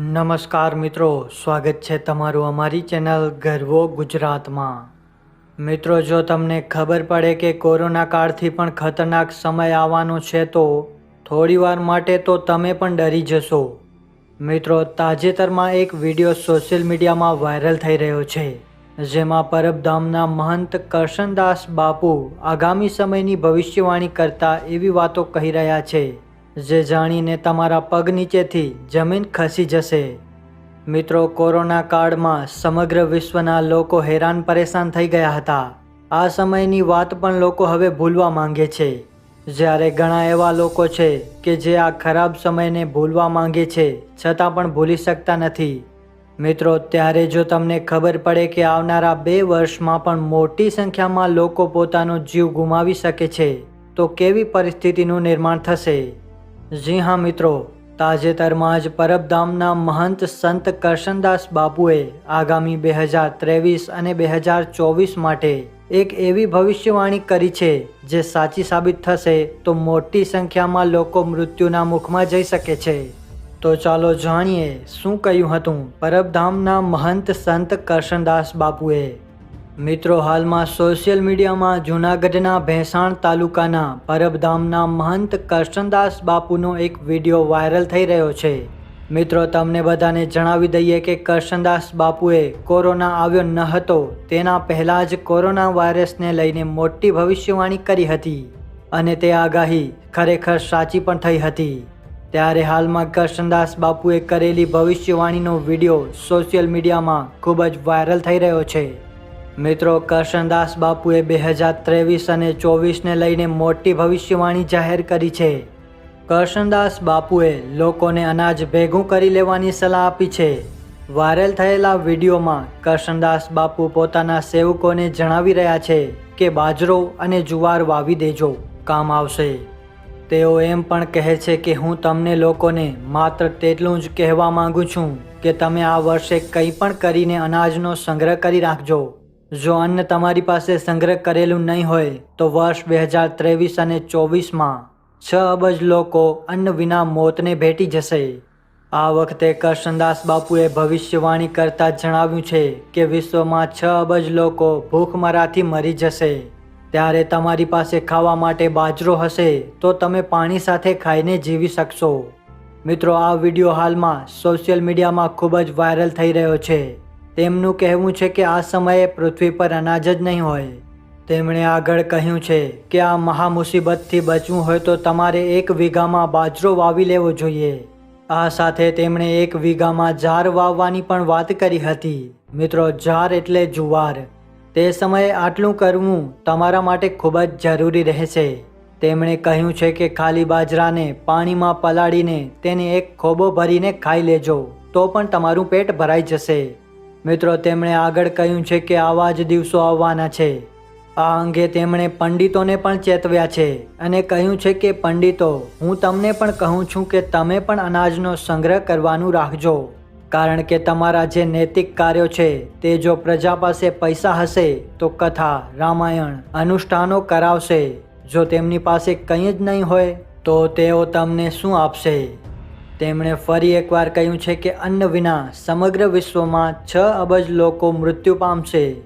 નમસ્કાર મિત્રો, સ્વાગત છે તમારું અમારી ચેનલ ગર્વો ગુજરાતમાં. મિત્રો, જો તમને ખબર પડે કે કોરોના કાળથી પણ ખતરનાક સમય આવવાનો છે, તો થોડીવાર માટે તો તમે પણ ડરી જશો. મિત્રો, તાજેતરમાં એક વીડિયો સોશિયલ મીડિયામાં વાયરલ થઈ રહ્યો છે, જેમાં પરબધામના મહંત કરશનદાસ બાપુ આગામી સમયની ભવિષ્યવાણી કરતા એવી વાતો કહી રહ્યા છે. જે જાણીને તમારા પગ નીચેથી જમીન ખસી જશે. મિત્રો, કોરોના કાળમાં સમગ્ર વિશ્વના લોકો હેરાન પરેશાન થઈ ગયા હતા. આ સમયની વાત પણ લોકો હવે ભૂલવા માંગે છે. જ્યારે ઘણા એવા લોકો છે કે જે આ ખરાબ સમયને ભૂલવા માંગે છે, છતાં પણ ભૂલી શકતા નથી. મિત્રો, ત્યારે જો તમને ખબર પડે કે આવનારા બે વર્ષમાં પણ મોટી સંખ્યામાં લોકો પોતાનો જીવ ગુમાવી શકે છે, તો કેવી પરિસ્થિતિનું નિર્માણ થશે? જી હા, મિત્રો. તાજેતરમાં જ પરબધામના મહંત સંત કરશનદાસ બાપુએ આગામી બે હજાર ત્રેવીસ અને બે હજાર ચોવીસ માટે એક એવી ભવિષ્યવાણી કરી છે, જે સાચી સાબિત થશે તો મોટી સંખ્યામાં લોકો મૃત્યુના મુખમાં જઈ શકે છે. તો ચાલો જાણીએ શું કહ્યું હતું પરબધામના મહંત સંત કરશનદાસ બાપુએ. મિત્રો, હાલમાં સોશિયલ મીડિયામાં જૂનાગઢના ભેંસાણ તાલુકાના પરબધામના મહંત કરશનદાસ બાપુનો એક વીડિયો વાયરલ થઈ રહ્યો છે. મિત્રો, તમને બધાને જણાવી દઈએ કે કરશનદાસ બાપુએ કોરોના આવ્યો ન હતો, તેના પહેલાં જ કોરોના વાયરસને લઈને મોટી ભવિષ્યવાણી કરી હતી અને તે આગાહી ખરેખર સાચી પણ થઈ હતી. ત્યારે હાલમાં કરશનદાસ બાપુએ કરેલી ભવિષ્યવાણીનો વીડિયો સોશિયલ મીડિયામાં ખૂબ જ વાયરલ થઈ રહ્યો છે. મિત્રો, કરશનદાસ બાપુએ બે હજાર ત્રેવીસ અને ચોવીસને લઈને મોટી ભવિષ્યવાણી જાહેર કરી છે. કરશનદાસ બાપુએ લોકોને અનાજ ભેગું કરી લેવાની સલાહ આપી છે. વાયરલ થયેલા વિડીયોમાં કરશનદાસ બાપુ પોતાના સેવકોને જણાવી રહ્યા છે કે, બાજરો અને જુવાર વાવી દેજો, કામ આવશે. તેઓ એમ પણ કહે છે કે, હું તમને લોકોને માત્ર તેટલું જ કહેવા માગું છું કે, તમે આ વર્ષે કંઈ પણ કરીને અનાજનો સંગ્રહ કરી રાખજો. જો અન્ન તમારી પાસે સંગ્રહ કરેલું નહીં હોય, તો વર્ષ બે હજાર ત્રેવીસ અને ચોવીસમાં છ અબજ લોકો અન્ન વિના મોતને ભેટી જશે. આ વખતે કરશનદાસ બાપુએ ભવિષ્યવાણી કરતા જણાવ્યું છે કે વિશ્વમાં છ અબજ લોકો ભૂખમરાથી મરી જશે. ત્યારે તમારી પાસે ખાવા માટે બાજરો હશે, તો તમે પાણી સાથે ખાઈને જીવી શકશો. મિત્રો, આ વીડિયો હાલમાં સોશિયલ મીડિયામાં ખૂબ જ વાયરલ થઈ રહ્યો છે. તેમનું કહેવું છે કે આ સમયે પૃથ્વી પર અનાજ જ નહીં હોય. તેમણે આગળ કહ્યું છે કે આ મહામુસીબતથી બચવું હોય તો તમારે એક વીઘામાં બાજરો વાવી લેવો જોઈએ. આ સાથે તેમણે એક વીઘામાં ઝાર વાવવાની પણ વાત કરી હતી. મિત્રો જાર એટલે જુવાર. તે સમયે આટલું કરવું તમારા માટે ખૂબ જ જરૂરી રહેશે. તેમણે કહ્યું છે કે ખાલી બાજરાને પાણીમાં પલાળીને તેને એક ખોબો ભરીને ખાઈ લેજો, તો પણ તમારું પેટ ભરાઈ જશે. મિત્રો, તેમણે આગળ કહ્યું છે કે આવા જ દિવસો આવવાના છે. આ અંગે તેમણે પંડિતોને પણ ચેતવ્યા છે અને કહ્યું છે કે, પંડિતો, હું તમને પણ કહું છું કે તમે પણ અનાજનો સંગ્રહ કરવાનું રાખજો. કારણ કે તમારા જે નૈતિક કાર્યો છે, તે જો પ્રજા પાસે પૈસા હશે, તો કથા, રામાયણ, અનુષ્ઠાનો કરાવશે. જો તેમની પાસે કંઈ જ નહીં હોય, તો તેઓ તમને શું આપશે? તેમણે ફરી એકવાર કહ્યું છે કે અન્ન વિના સમગ્ર વિશ્વમાં છ અબજ લોકો મૃત્યુ પામશે.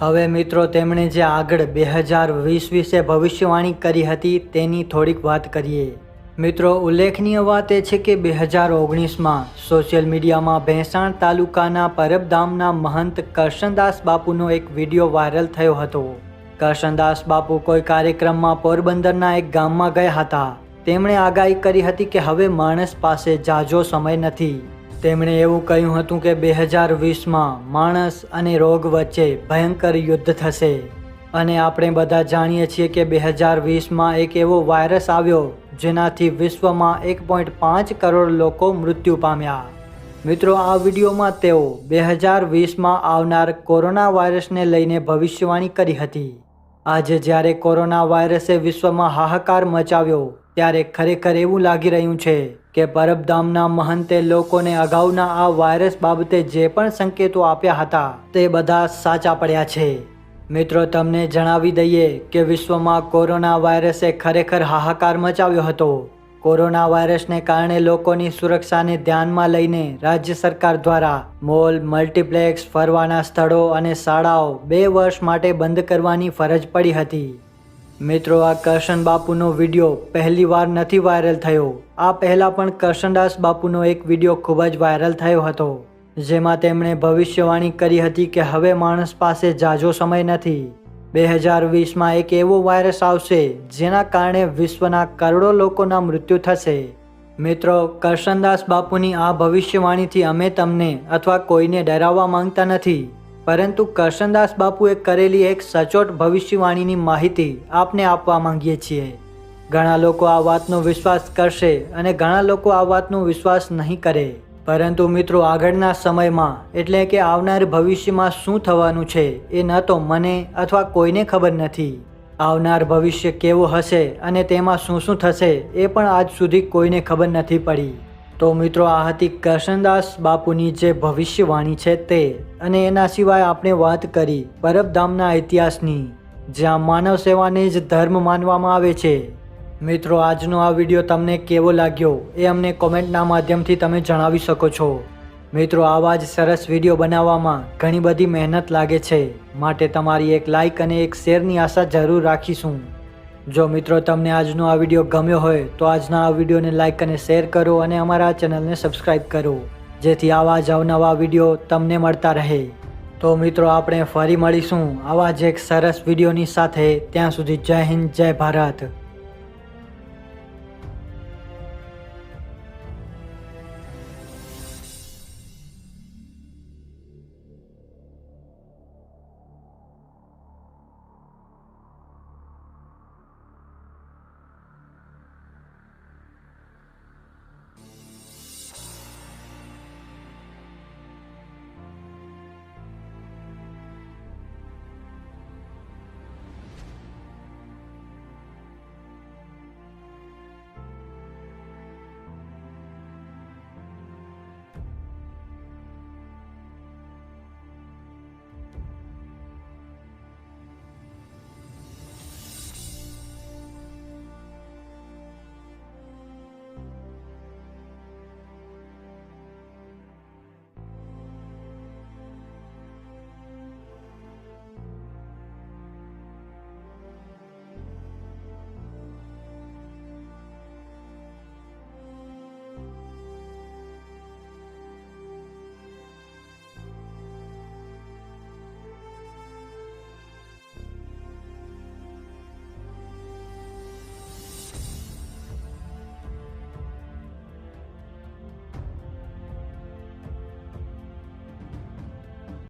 હવે મિત્રો, તેમણે જે આગળ બે હજાર વીસ વિશે ભવિષ્યવાણી કરી હતી તેની થોડીક વાત કરીએ. મિત્રો, ઉલ્લેખનીય વાત એ છે કે બે હજાર ઓગણીસમાં સોશિયલ મીડિયામાં ભેંસાણ તાલુકાના પરબધામના મહંત કરશનદાસ બાપુનો એક વીડિયો વાયરલ થયો હતો. કરશનદાસ બાપુ કોઈ કાર્યક્રમમાં પોરબંદરના એક ગામમાં ગયા હતા. તેમણે આગાહી કરી હતી કે હવે માણસ પાસે જાજો સમય નથી. તેમણે એવું કહ્યું હતું કે બે હજાર વીસમાં માણસ અને રોગ વચ્ચે ભયંકર યુદ્ધ થશે. અને આપણે બધા જાણીએ છીએ કે બે હજાર વીસમાં એક એવો વાયરસ આવ્યો જેનાથી વિશ્વમાં એક પોઈન્ટ પાંચ કરોડ લોકો મૃત્યુ પામ્યા. મિત્રો, આ વિડીયોમાં તેઓ બે હજાર વીસમાં આવનાર કોરોના વાયરસને લઈને ભવિષ્યવાણી કરી હતી. આજે જ્યારે કોરોના વાયરસે વિશ્વમાં હાહાકાર મચાવ્યો ત્યારે ખરેખર એવું લાગી રહ્યું છે કે પરબધામના મહંતે લોકોને અગાઉના આ વાયરસ બાબતે જે પણ સંકેતો આપ્યા હતા તે બધા સાચા પડ્યા છે. મિત્રો, તમને જણાવી દઈએ કે વિશ્વમાં કોરોના વાયરસે ખરેખર હાહાકાર મચાવ્યો હતો. કોરોના વાયરસને કારણે લોકોની સુરક્ષાને ધ્યાનમાં લઈને રાજ્ય સરકાર દ્વારા મોલ, મલ્ટીપ્લેક્સ, ફરવાના સ્થળો અને શાળાઓ બે વર્ષ માટે બંધ કરવાની ફરજ પડી હતી. મિત્રો, આ કરશન બાપુનો વીડિયો પહેલી વાર નથી વાયરલ થયો. આ પહેલા પણ કરશનદાસ બાપુનો એક વીડિયો ખૂબ જ વાયરલ થયો હતો, જેમાં તેમણે ભવિષ્યવાણી કરી હતી કે હવે માણસ પાસે જાજો સમય નથી. બે હજાર વીસમાં એક એવો વાયરસ આવશે, જેના કારણે વિશ્વના કરોડો લોકોના મૃત્યુ થશે. મિત્રો, કરશનદાસ બાપુની આ ભવિષ્યવાણીથી અમે તમને અથવા કોઈને ડરાવવા માંગતા નથી. પરંતુ કરશનદાસ બાપુએ કરેલી એક સચોટ ભવિષ્યવાણીની માહિતી આપને આપવા માંગીએ છીએ. ઘણા લોકો આ વાતનો વિશ્વાસ કરશે અને ઘણા લોકો આ વાતનો વિશ્વાસ નહીં કરે. પરંતુ મિત્રો, આગળના સમયમાં, એટલે કે આવનાર ભવિષ્યમાં શું થવાનું છે એ ન તો મને અથવા કોઈને ખબર નથી. આવનાર ભવિષ્ય કેવું હશે અને તેમાં શું શું થશે એ પણ આજ સુધી કોઈને ખબર નથી પડી. તો મિત્રો, આ હતી કરશનદાસ બાપુની જે ભવિષ્યવાણી છે તે અને એના સિવાય આપણે વાત કરી પરબધામના ઇતિહાસની, જ્યાં માનવ સેવાને જ ધર્મ માનવામાં આવે છે. મિત્રો, આજનો આ વીડિયો તમને કેવો લાગ્યો એ અમને કોમેન્ટના માધ્યમથી તમે જણાવી શકો છો. મિત્રો, આવા જ સરસ વીડિયો બનાવવામાં ઘણી બધી મહેનત લાગે છે. માટે તમારી એક લાઇક અને એક શેરની આશા જરૂર રાખીશું. જો મિત્રો તમને આજનો આ વીડિયો ગમ્યો હોય તો આજના આ વિડીયોને લાઇક અને શેર કરો અને અમારા ચેનલને સબસ્ક્રાઈબ કરો, જેથી આવા જ અવનવા વીડિયો તમને મળતા રહે. તો મિત્રો, આપણે ફરી મળીશું આવા જ એક સરસ વિડીયોની સાથે. ત્યાં સુધી જય હિન્દ, જય ભારત.